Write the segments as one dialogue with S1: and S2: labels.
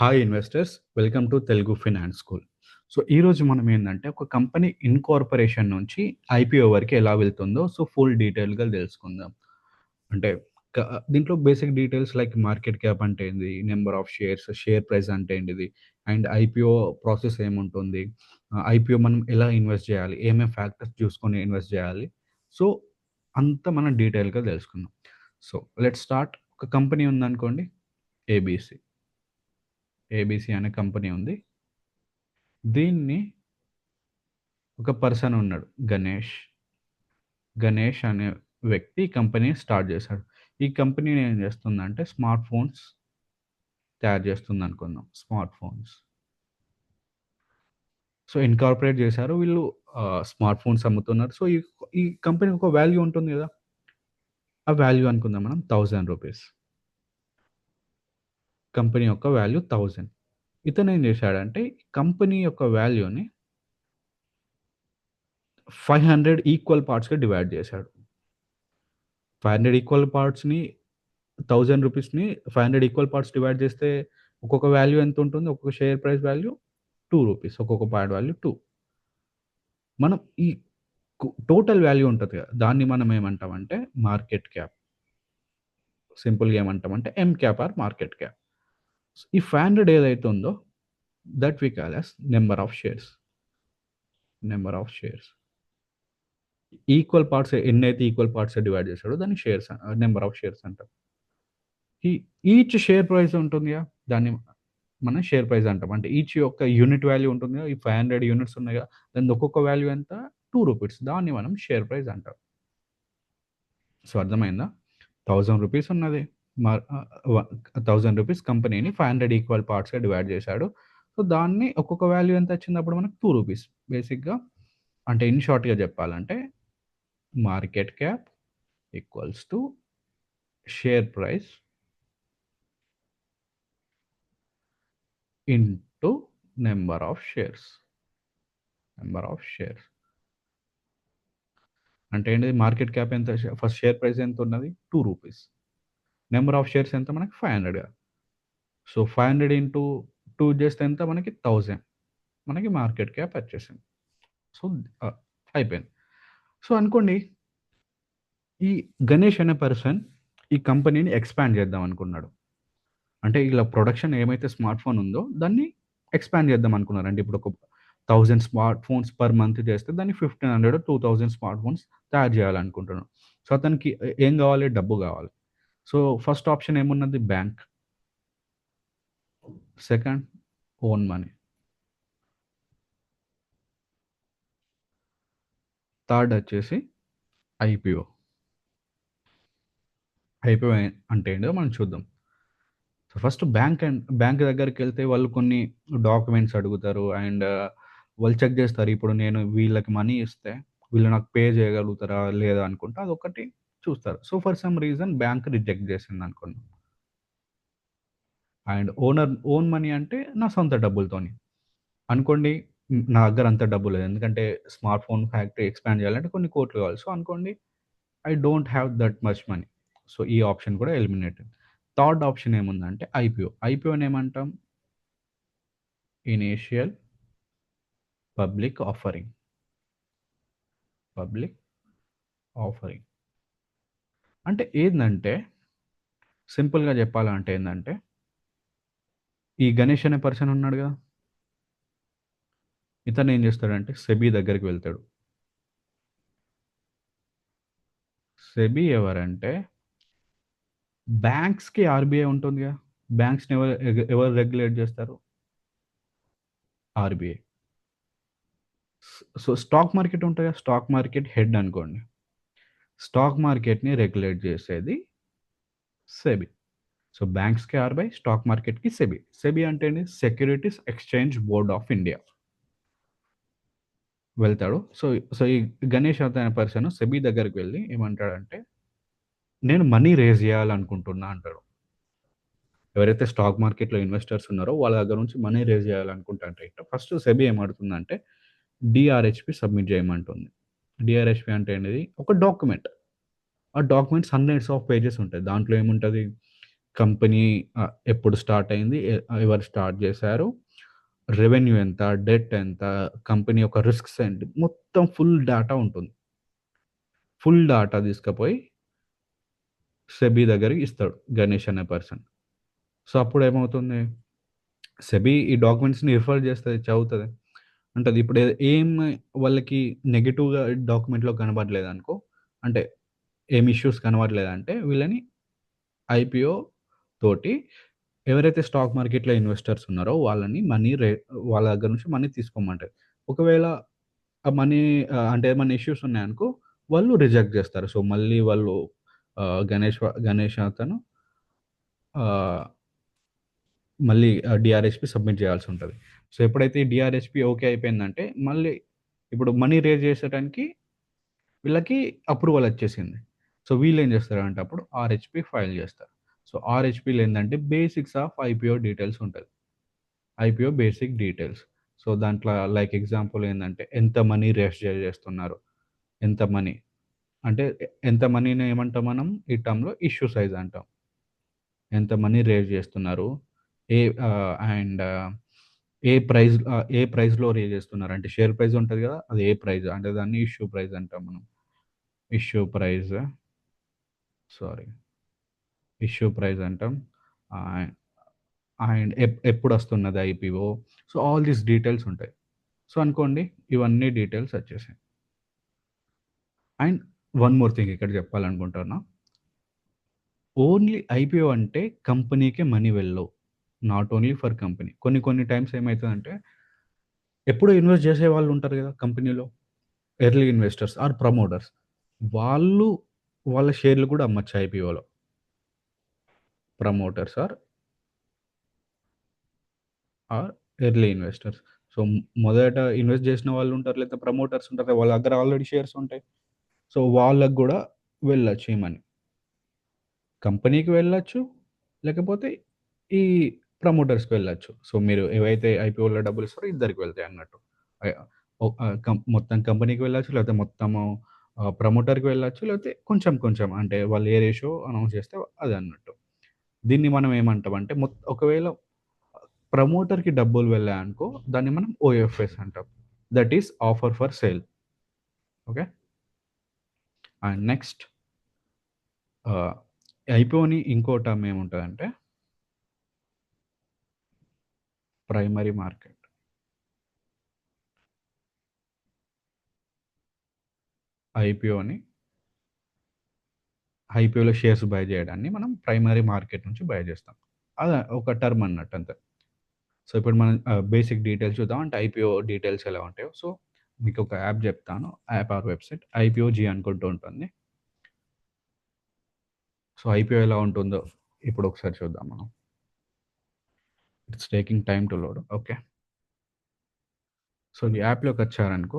S1: Hi investors welcome to Telugu finance school so ఈరోజు మనం ఏంటంటే ఒక కంపెనీ ఇన్కార్పొరేషన్ నుంచి ఐపీఓ వరకు ఎలా వెళ్తుందో సో ఫుల్ డీటెయిల్గా తెలుసుకుందాం. అంటే దీంట్లో basic details like market cap అంటే ఏంది number of shares share price అంటే ఏంటిది అండ్ ఐపీఓ ప్రాసెస్ ఏముంటుంది ఐపీఓ మనం ఎలా ఇన్వెస్ట్ చేయాలి ఏమేమి ఫ్యాక్టర్స్ చూసుకొని ఇన్వెస్ట్ చేయాలి సో అంతా మనం డీటెయిల్గా తెలుసుకుందాం. సో లెట్ స్టార్ట్ ఒక కంపెనీ ఉందనుకోండి ఏబీసీ ఏబీసీ అనే కంపెనీ ఉంది. దీన్ని ఒక పర్సన్ ఉన్నాడు గణేష్. గణేష్ అనే వ్యక్తి కంపెనీ స్టార్ట్ చేశాడు. ఈ కంపెనీ ఏం చేస్తుందంటే స్మార్ట్ ఫోన్స్ తయారు చేస్తుంది అనుకుందాం స్మార్ట్ ఫోన్స్. సో ఇన్కార్పొరేట్ చేశారు వీళ్ళు స్మార్ట్ ఫోన్స్ అమ్ముతున్నారు. సో ఈ ఈ కంపెనీ ఒక వాల్యూ ఉంటుంది కదా? ఆ వాల్యూ అనుకుందాం మనం థౌజండ్ రూపీస్. కంపెనీ యొక్క వాల్యూ థౌజండ్. ఇతను ఏం చేశాడంటే కంపెనీ యొక్క వాల్యూని ఫైవ్ హండ్రెడ్ ఈక్వల్ పార్ట్స్గా డివైడ్ చేశాడు. ఫైవ్ హండ్రెడ్ ఈక్వల్ పార్ట్స్ని thousand రూపీస్ని five hundred equal parts divide చేస్తే ఒక్కొక్క వాల్యూ ఎంత ఉంటుంది? ఒక్కొక్క share price value two rupees ఒక్కొక్క పార్ట్ వాల్యూ టూ. మనం ఈ టోటల్ వాల్యూ ఉంటుంది కదా దాన్ని మనం ఏమంటామంటే మార్కెట్ క్యాప్. సింపుల్గా ఏమంటామంటే M cap or market cap. ఈ ఫైవ్ హండ్రెడ్ ఏదైతే ఉందో that we call as number of shares. Number of shares. Equal parts ఎన్ని అయితే ఈక్వల్ పార్ట్స్ డివైడ్ చేశాడో దాన్ని షేర్స్ నెంబర్ ఆఫ్ షేర్స్ అంటారు ఈ ఈచ్ షేర్ ప్రైస్ ఉంటుంది కదా దాన్ని మనం షేర్ ప్రైస్ అంటాం. అంటే ఈచ్ యొక్క యూనిట్ వాల్యూ ఉంటుంది ఈ ఫైవ్ హండ్రెడ్ యూనిట్స్ ఉన్నాయి కదా దాని ఒక్కొక్క వాల్యూ ఎంత? Two rupees. దాన్ని మనం షేర్ ప్రైస్ అంటాం. సో అర్థమైందా థౌజండ్ రూపీస్ ఉన్నది. థౌజండ్ రూపీస్ కంపెనీని ఫైవ్ హండ్రెడ్ ఈక్వల్ పార్ట్స్గా డివైడ్ చేశాడు. సో దాన్ని ఒక్కొక్క వాల్యూ ఎంత వచ్చినప్పుడు మనకు టూ రూపీస్ బేసిక్గా. అంటే ఇన్ షార్ట్గా చెప్పాలంటే market cap equals to share price into number of shares. Number of shares. అంటే ఏంటి మార్కెట్ క్యాప్ ఎంత? ఫస్ట్ షేర్ ప్రైస్ ఎంత ఉన్నది? Two rupees. Number of shares ఎంత మనకి? Five hundred. So five hundred into two చేస్తే ఎంత మనకి? థౌజండ్. మనకి మార్కెట్ క్యాప్ వచ్చేసింది. సో అయిపోయింది. సో అనుకోండి ఈ గణేష్ అనే పర్సన్ ఈ కంపెనీని ఎక్స్పాండ్ చేద్దాం అనుకున్నాడు. అంటే ఇలా ప్రొడక్షన్ ఏమైతే స్మార్ట్ ఫోన్ ఉందో దాన్ని ఎక్స్పాండ్ చేద్దాం అనుకున్నారు. అంటే ఇప్పుడు ఒక thousand smart phones per month చేస్తే దాన్ని fifteen hundred two thousand smart phones తయారు చేయాలనుకుంటున్నాను సో అతనికి ఏం కావాలి? డబ్బు కావాలి. సో ఫస్ట్ ఆప్షన్ ఏమున్నది? Bank second own money third వచ్చేసి ఐపీఓ ఐపీఓ అంటే ఏంటో మనం చూద్దాం. So first bank and bank దగ్గరికి వెళ్తే వాళ్ళు కొన్ని డాక్యుమెంట్స్ అడుగుతారు అండ్ uh, వాళ్ళు చెక్ చేస్తారు. ఇప్పుడు నేను వీళ్ళకి మనీ ఇస్తే వీళ్ళు నాకు పే చేయగలుగుతారా లేదా అనుకుంటే అదొకటి. చూస్తారు. So for some reason bank reject చేసింది అనుకోండి. అండ్ ఓనర్ ఓన్ మనీ అంటే నా సొంత డబ్బులతోని. అనుకోండి నా దగ్గర అంత డబ్బు లేదు. ఎందుకంటే స్మార్ట్ ఫోన్ ఫ్యాక్టరీ ఎక్స్పాండ్ చేయాలంటే కొన్ని కోట్లు కావాలి. సో అనుకోండి I don't have that much money. So ఈ ఆప్షన్ కూడా ఎలిమినేటెడ్ థర్డ్ ఆప్షన్ ఏముందంటే ఐపీఓ ఐపీఓని ఏమంటాం? Initial public offering. Public offering. అంటే ఏంటంటే సింపుల్గా చెప్పాలంటే ఏంటంటే ఈ గణేష్ అనే పర్సన్ ఉన్నాడు కదా? ఇతను ఏం చేస్తాడంటే సెబీ దగ్గరికి వెళ్తాడు. సెబీ ఎవరంటే బ్యాంక్స్కి ఆర్బీఐ ఉంటుంది కదా? బ్యాంక్స్ని ఎవరు ఎవరు రెగ్యులేట్ చేస్తారు? ఆర్బీఐ. సో స్టాక్ మార్కెట్ ఉంటుంది కదా? స్టాక్ మార్కెట్ హెడ్ అనుకోండి. స్టాక్ మార్కెట్ని రెగ్యులేట్ చేసేది సెబీ. సో బ్యాంక్స్కి ఆర్బై స్టాక్ మార్కెట్కి సెబీ. సెబీ అంటే securities exchange board of India. వెళ్తాడు. సో సో ఈ గణేష్ అనే పర్సన్ సెబీ దగ్గరికి వెళ్ళి ఏమంటాడంటే నేను మనీ రేజ్ చేయాలనుకుంటున్నా అంటాడు. ఎవరైతే స్టాక్ మార్కెట్లో ఇన్వెస్టర్స్ ఉన్నారో వాళ్ళ దగ్గర నుంచి మనీ రేజ్ చేయాలనుకుంటే ఫస్ట్ సెబీ ఏమడుతుందంటే డిఆర్హెచ్పి సబ్మిట్ చేయమంటుంది. డిఆర్ఎస్పి అంటే అనేది ఒక డాక్యుమెంట్ ఆ డాక్యుమెంట్స్ హండ్రెడ్స్ ఆఫ్ పేజెస్ ఉంటాయి దాంట్లో ఏముంటుంది కంపెనీ ఎప్పుడు స్టార్ట్ అయింది? ఎవరు స్టార్ట్ చేశారు? రెవెన్యూ ఎంత? డెట్ ఎంత? కంపెనీ యొక్క రిస్క్స్ ఏంటి? మొత్తం ఫుల్ డేటా ఉంటుంది. ఫుల్ డేటా తీసుకపోయి సెబీ దగ్గరికి ఇస్తాడు గణేష్ అనే పర్సన్. సో, అప్పుడు ఏమవుతుంది సెబీ ఈ డాక్యుమెంట్స్‌ని రిఫర్ చేస్తుంది చదువుతుంది అంటది ఇప్పుడు ఏం వాళ్ళకి నెగిటివ్గా డాక్యుమెంట్‌లో కనపడలేదనుకో, అంటే ఏం ఇష్యూస్ కనబడలేదంటే వీళ్ళని ఐపీఓ తోటి ఎవరైతే స్టాక్ మార్కెట్‌లో ఇన్వెస్టర్స్ ఉన్నారో వాళ్ళని మనీ రే వాళ్ళ దగ్గర నుంచి మనీ తీసుకోమంటారు. ఒకవేళ ఆ మనీ అంటే ఏమైనా ఇష్యూస్ ఉన్నాయనుకో వాళ్ళు రిజెక్ట్ చేస్తారు. సో, మళ్ళీ వాళ్ళు గణేష్ గణేష్ అతను మళ్ళీ డిఆర్ఎస్పి సబ్మిట్ చేయాల్సి ఉంటుంది. సో, ఎప్పుడైతే ఈ ఓకే అయిపోయిందంటే మళ్ళీ ఇప్పుడు మనీ రేజ్ చేసేటానికి వీళ్ళకి అప్రూవల్ వచ్చేసింది. సో, వీళ్ళు ఏం చేస్తారంటే అప్పుడు ఆర్హెచ్పి ఫైల్ చేస్తారు. సో, ఆర్హెచ్పిలో ఏంటంటే బేసిక్స్ ఆఫ్ ఐపీఓ డీటెయిల్స్ ఉంటుంది ఐపీఓ బేసిక్ డీటెయిల్స్. సో, దాంట్లో లైక్ ఎగ్జాంపుల్ ఏంటంటే ఎంత మనీ రేజ్ చేస్తున్నారు? ఎంత మనీ? అంటే ఎంత మనీని ఏమంటాం మనం ఈ టర్మ్‌లో ఇష్యూ సైజ్ అంటాం. ఎంత మనీ రేజ్ చేస్తున్నారు? ఏ అండ్ ఏ ప్రైజ్ ఏ ప్రైస్‌లో రే చేస్తున్నారు? అంటే షేర్ ప్రైస్ ఉంటుంది కదా! అది ఏ ప్రైస్ అంటే దాన్ని ఇష్యూ ప్రైస్ అంటాం మనం. Issue prize sorry. Issue price అంటాం. అండ్ ఎప్ ఎప్పుడొస్తున్నది IPO? So, all these details ఉంటాయి. సో, అనుకోండి ఇవన్నీ డీటెయిల్స్ వచ్చేసాయి. అండ్ వన్ మోర్ థింగ్ ఇక్కడ చెప్పాలనుకుంటున్నా. ఓన్లీ ఐపీఓ అంటే కంపెనీకే మనీ వెళ్ళవు. Not only for company. కొన్ని కొన్ని టైమ్స్ ఏమవుతుందంటే ఎప్పుడో ఇన్వెస్ట్ చేసే వాళ్ళు ఉంటారు కదా! కంపెనీలో. Early investors or promoters. వాళ్ళు వాళ్ళ షేర్లు కూడా అమ్మచ్చు ఐపీఓలో. Promoters or or early investors. So, మొదట ఇన్వెస్ట్ చేసిన వాళ్ళు ఉంటారు. లేదా ప్రమోటర్స్ ఉంటారు. వాళ్ళ దగ్గర ఆల్రెడీ షేర్స్ ఉంటాయి. సో, వాళ్ళకు కూడా వెళ్ళచ్చు ఏమని కంపెనీకి వెళ్ళచ్చు లేకపోతే ఈ ప్రమోటర్స్‌కి వెళ్ళొచ్చు. సో, మీరు ఏవైతే ఐపీఓలో డబ్బులు ఇస్తారో ఇద్దరికి వెళ్తాయి అన్నట్టు. మొత్తం కంపెనీకి వెళ్ళొచ్చు. లేకపోతే మొత్తము ప్రమోటర్‌కి వెళ్ళచ్చు లేకపోతే కొంచెం కొంచెం అంటే వాళ్ళు ఏ రేషియో అనౌన్స్ చేస్తే అది అన్నట్టు. దీన్ని మనం ఏమంటామంటే మొత్ ఒకవేళ ప్రమోటర్‌కి డబ్బులు వెళ్ళాయనుకో దాన్ని మనం ఓఎఫ్ఎస్ అంటాం. That is offer for sale. Okay. And next ఐపీఓని ఇంకో టర్మ్ ఏముంటుందంటే ప్రైమరీ మార్కెట్. ఐపీఓని ఐపీఓలో షేర్స్ బై చేయడాన్ని మనం ప్రైమరీ మార్కెట్ నుంచి బై చేస్తాం. అది ఒక టర్మ్ అన్నట్టు అంతే. సో, ఇప్పుడు మనం బేసిక్ డీటెయిల్స్ చూద్దాం. అంటే ఐపీఓ డీటెయిల్స్ ఎలా ఉంటాయో. సో, మీకు ఒక యాప్ చెప్తాను. యాప్ ఆర్ వెబ్‌సైట్ ఐపీఓజీ అనుకుంటూ ఉంటుంది. సో, ఐపీఓ ఎలా ఉంటుందో ఇప్పుడు ఒకసారి చూద్దాం మనం. It's taking time to load. Okay. So, ఈ యాప్‌లోకొచ్చారనుకో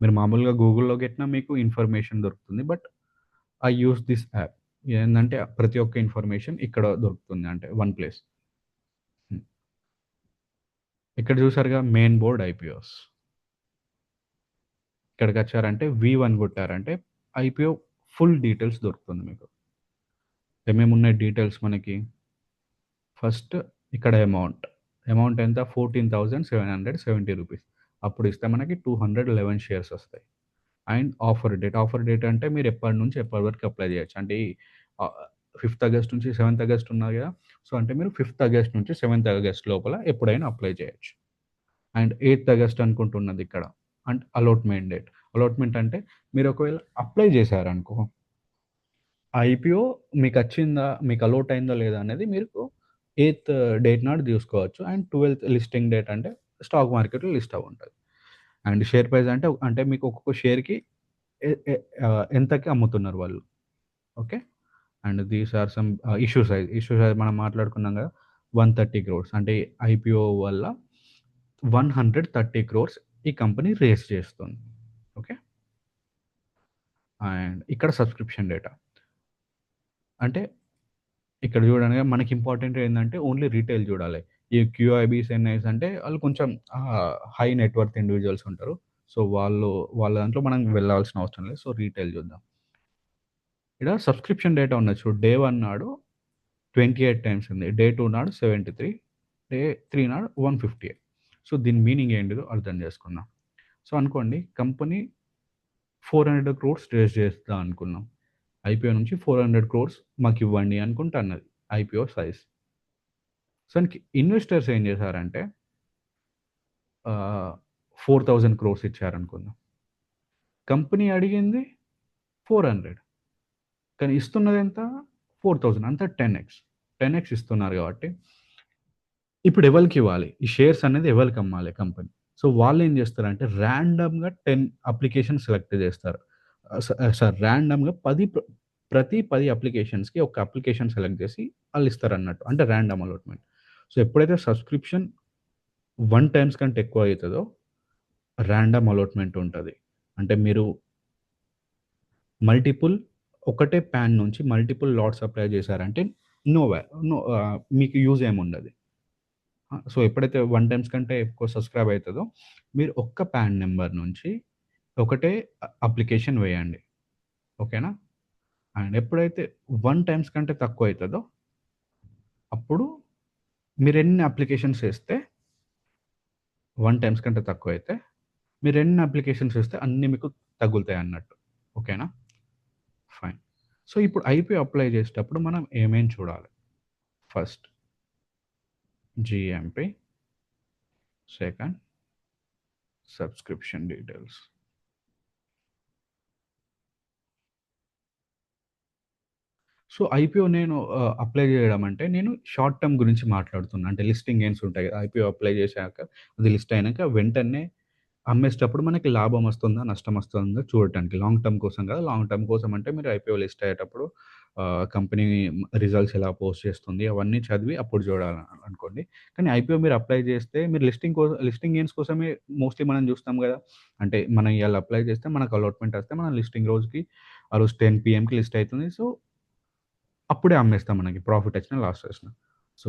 S1: మీరు మామూలుగా గూగుల్‌లో గెట్టినా మీకు ఇన్ఫర్మేషన్ దొరుకుతుంది. But I use this app. ఏంటంటే ప్రతి ఒక్క ఇన్ఫర్మేషన్ ఇక్కడ దొరుకుతుంది. అంటే వన్ ప్లేస్. Hmm. ఇక్కడ చూసారుగా మెయిన్ బోర్డ్ ఐపీఓస్. ఇక్కడికొచ్చారంటే వి1 కొట్టారంటే ఐపీఓ ఫుల్ డీటెయిల్స్ దొరుకుతుంది మీకు. ఏమేమి ఉన్నాయి డీటెయిల్స్ మనకి? ఫస్ట్ ఇక్కడ అమౌంట్. అమౌంట్ ఎంత? 14,770 రూపీస్. అప్పుడు ఇస్తే మనకి 211 షేర్స్ వస్తాయి. And offer date. Offer date అంటే మీరు ఎప్పటి నుంచి ఎప్పటి వరకు అప్లై చేయొచ్చు. అంటే ఫిఫ్త్ ఆగస్ట్ నుంచి సెవెంత్ ఆగస్ట్ ఉన్నారు కదా! సో, అంటే మీరు ఫిఫ్త్ ఆగస్ట్ నుంచి సెవెంత్ ఆగస్ట్ లోపల ఎప్పుడైనా అప్లై చేయొచ్చు. అండ్ ఎయిత్ ఆగస్ట్ అనుకుంటున్నది ఇక్కడ. And allotment date. అలాట్‌మెంట్ అంటే మీరు ఒకవేళ అప్లై చేశారనుకో ఐపీఓ మీకు వచ్చిందా మీకు అలౌట్ అయిందా లేదా అనేది మీకు ఎయిత్ డేట్ నాడు చూసుకోవచ్చు. అండ్ 12థ్ లిస్టింగ్ డేట్ అంటే స్టాక్ మార్కెట్‌లో లిస్ట్ అవ్వుంటది. అండ్ షేర్ ప్రైస్ అంటే అంటే మీకు ఒక్కొక్క షేర్‌కి ఎంతకి అమ్ముతున్నారు వాళ్ళు. Okay. And these are some issue size. Issue size మనం మాట్లాడుకున్నాం కదా! 130 క్రోర్స్ అంటే ఐపీఓ వల్ల 130 క్రోర్స్ ఈ కంపెనీ రేస్ చేస్తుంది. ఓకే. అండ్ ఇక్కడ సబ్స్క్రిప్షన్ డేటా. అంటే ఇక్కడ చూడండి మనకి ఇంపార్టెంట్ ఏంటంటే ఓన్లీ రిటైల్ చూడాలి. ఈ క్యూఐబీస్, ఎన్ఐస్ అంటే వాళ్ళు కొంచెం హై నెట్వర్క్ ఇండివిజువల్స్ ఉంటారు. సో, వాళ్ళు వాళ్ళ దాంట్లో మనం వెళ్ళాల్సిన అవసరం లేదు. సో, రిటైల్ చూద్దాం. ఇక్కడ సబ్స్క్రిప్షన్ డేటా ఉన్నది చూడు. డే వన్ నాడు ట్వంటీ ఎయిట్ టైమ్స్ ఉంది డే టూ నాడు సెవెంటీ త్రీ డే త్రీ నాడు వన్ ఫిఫ్టీ ఎయిట్ సో దీని మీనింగ్ ఏంటిదో అర్థం చేసుకుందాం సో అనుకోండి company four hundred crores raise చేస్తా అనుకున్నాం ఐపీఓ నుంచి ఫోర్ హండ్రెడ్ క్రోర్స్ మాకు ఇవ్వండి అనుకుంటా అన్నది ఐపీఓ సైజ్. సో ఇన్వెస్టర్స్ ఏం చేశారంటే ఫోర్ థౌజండ్ క్రోర్స్ ఇచ్చారనుకుందాం. కంపెనీ అడిగింది ఫోర్ హండ్రెడ్. కానీ ఇస్తున్నది ఎంత? Four thousand. అంతా టెన్ ఎక్స్. టెన్ ఎక్స్ ఇస్తున్నారు కాబట్టి ఇప్పుడు ఎవరికి ఇవ్వాలి? ఈ షేర్స్ అనేది ఎవరికి అమ్మాలి కంపెనీ? సో వాళ్ళు ఏం చేస్తారంటే ర్యాండమ్గా టెన్ అప్లికేషన్ సెలెక్ట్ చేస్తారు. సార్ ర్యాండమ్గా పది ప్ర- ప్రతి పది అప్లికేషన్స్కి ఒక అప్లికేషన్ సెలెక్ట్ చేసి వాళ్ళు ఇస్తారు అన్నట్టు అంటే ర్యాండమ్ అలాట్మెంట్ సో ఎప్పుడైతే సబ్స్క్రిప్షన్ వన్ టైమ్స్ కంటే ఎక్కువ అవుతుందో ర్యాండమ్ అలాట్మెంట్ ఉంటుంది. అంటే మీరు మల్టిపుల్ ఒకటే ప్యాన్ నుంచి మల్టిపుల్ లాట్స్ అప్లై చేశారంటే నో నో మీకు యూజ్ ఏముండదు సో ఎప్పుడైతే వన్ టైమ్స్ కంటే ఎక్కువ సబ్స్క్రైబ్ అవుతుందో మీరు ఒక్క ప్యాన్ నెంబర్ నుంచి ఒకటే అప్లికేషన్ వేయండి. ఓకేనా? అండ్ ఎప్పుడైతే వన్ టైమ్స్ కంటే తక్కువ అవుతుందో అప్పుడు మీరు ఎన్ని అప్లికేషన్స్ వేస్తే వన్ టైమ్స్ కంటే తక్కువ అయితే మీరు ఎన్ని అప్లికేషన్స్ వేస్తే అన్నీ మీకు తగులుతాయి అన్నట్టు. ఓకేనా? ఫైన్. సో ఇప్పుడు ఐపీ అప్లై చేసేటప్పుడు మనం ఏమేం చూడాలి? First GMP second subscription details. So IPO నేను అప్లై చేయడం అంటే నేను షార్ట్ టర్మ్ గురించి మాట్లాడుతున్నాను అంటే లిస్టింగ్ గెయిన్స్ ఉంటాయి కదా ఐపీఓ అప్లై చేశాక అది లిస్ట్ అయినాక వెంటనే అమ్మేటప్పుడు మనకి లాభం వస్తుందా నష్టం వస్తుందా చూడటానికి. లాంగ్ టర్మ్ కోసం కదా లాంగ్ టర్మ్ కోసం అంటే మీరు ఐపీఓ లిస్ట్ అయ్యేటప్పుడు కంపెనీ రిజల్ట్స్ ఎలా పోస్ట్ చేస్తుంది అవన్నీ చదివి అప్పుడు చూడాలి అనుకోండి. కానీ ఐపీఓ మీరు అప్లై చేస్తే మీరు లిస్టింగ్ కోసం లిస్టింగ్ గేమ్స్ కోసమే మోస్ట్లీ మనం చూస్తాం కదా. అంటే మనం ఇవాళ అప్లై చేస్తే మనకు అలాట్మెంట్ వస్తే మన లిస్టింగ్ రోజుకి ఆ రోజు టెన్ పిఎంకి లిస్ట్ అవుతుంది. సో అప్పుడే అమ్మేస్తాం మనకి ప్రాఫిట్ వచ్చిన లాస్ వచ్చిన. సో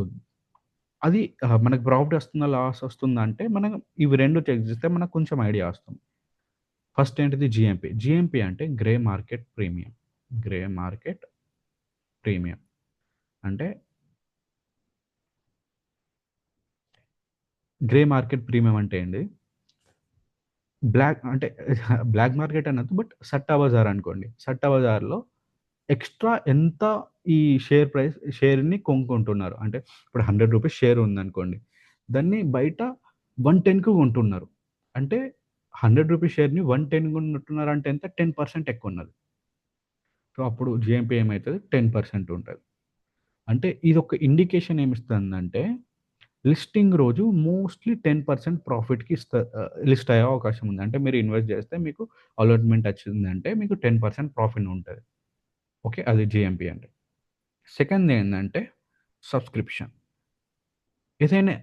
S1: అది మనకు ప్రాఫిట్ వస్తుందా లాస్ వస్తుందా అంటే మనం ఇవి రెండు చెక్ చేస్తే మనకు కొంచెం ఐడియా వస్తుంది. ఫస్ట్ ఏంటిది? జిఎంపి జిఎంపి అంటే grey market premium grey market premium అంటే గ్రే మార్కెట్ ప్రీమియం అంటే ఏంటి బ్లాక్ అంటే బ్లాక్ మార్కెట్ అన్నది బట్ సట్టా బజార్ అనుకోండి. సట్టా బజార్లో ఎక్స్ట్రా ఎంత ఈ షేర్ ప్రైస్ షేర్ని కొనుక్కుంటున్నారు. అంటే ఇప్పుడు హండ్రెడ్ రూపీస్ షేర్ ఉందనుకోండి దాన్ని బయట వన్ టెన్కి కొంటున్నారు. అంటే హండ్రెడ్ రూపీస్ షేర్ని వన్ టెన్ కొంటున్నారు అంటే ఎంత? టెన్ పర్సెంట్ ఎక్కువ ఉన్నది సో అప్పుడు జిఎంపీ ఏమవుతుంది టెన్ పర్సెంట్ ఉంటుంది. అంటే ఇది ఒక ఇండికేషన్ ఏమిస్తుందంటే లిస్టింగ్ రోజు మోస్ట్లీ టెన్ పర్సెంట్ ప్రాఫిట్కి ఇస్తా లిస్ట్ అయ్యే అవకాశం ఉంది. అంటే మీరు ఇన్వెస్ట్ చేస్తే మీకు అలాట్మెంట్ వచ్చిందంటే మీకు టెన్ పర్సెంట్ ప్రాఫిట్ ఉంటుంది. ఓకే అది జిఎంపీ అంటే. సెకండ్ ఏంటంటే సబ్స్క్రిప్షన్. ఏదైనా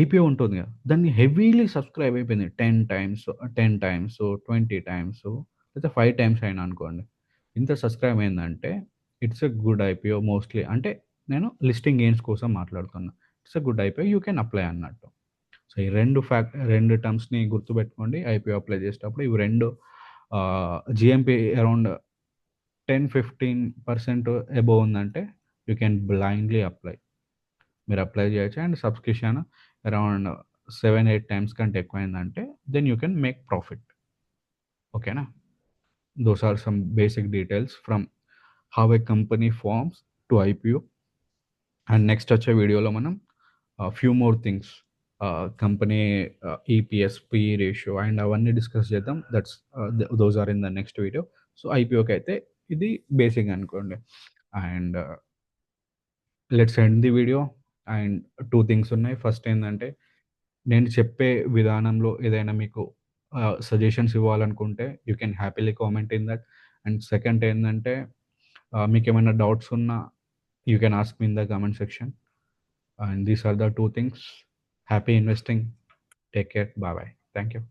S1: ఐపీఓ ఉంటుంది కదా దాన్ని హెవీలీ సబ్స్క్రైబ్ అయిపోయింది. Ten times ten times twenty times లేదా ఫైవ్ టైమ్స్ అయినా అనుకోండి. ఇంత సబ్స్క్రైబ్ అయిందంటే it's a good IPO mostly. అంటే నేను లిస్టింగ్ గెయిన్స్ కోసం మాట్లాడుతున్నా. It's a good IPO you can apply అన్నట్టు. సో ఈ రెండు ఫ్యాక్ట్ రెండు టర్మ్స్ని గుర్తుపెట్టుకోండి. ఐపీఓ అప్లై చేసేటప్పుడు ఇవి రెండు GMP around ten fifteen percent above ఉందంటే యూ కెన్ బ్లైండ్లీ అప్లై. మీరు అప్లై చేయొచ్చు and subscription around seven eight times కంటే ఎక్కువైందంటే then you can make profit. ఓకేనా? Those are some basic details from how a company forms to IPO and next వచ్చే వీడియోలో మనం few more things company EPS P ratio and అవన్నీ discuss చేద్దాం. That's those are in the next video so ఐపీఓకి అయితే ఇది basic అనుకోండి. And let's end the video. And two things ఉన్నాయి. First ఏంటంటే నేను చెప్పే విధానంలో ఏదైనా మీకు సజెషన్స్ ఇవ్వాలనుకుంటే you can happily comment in that. And second ఏంటంటే మీకు ఏమైనా డౌట్స్ ఉన్నా you can ask me in the comment section. And these are the two things. Happy investing. Take care. Bye bye. Thank you.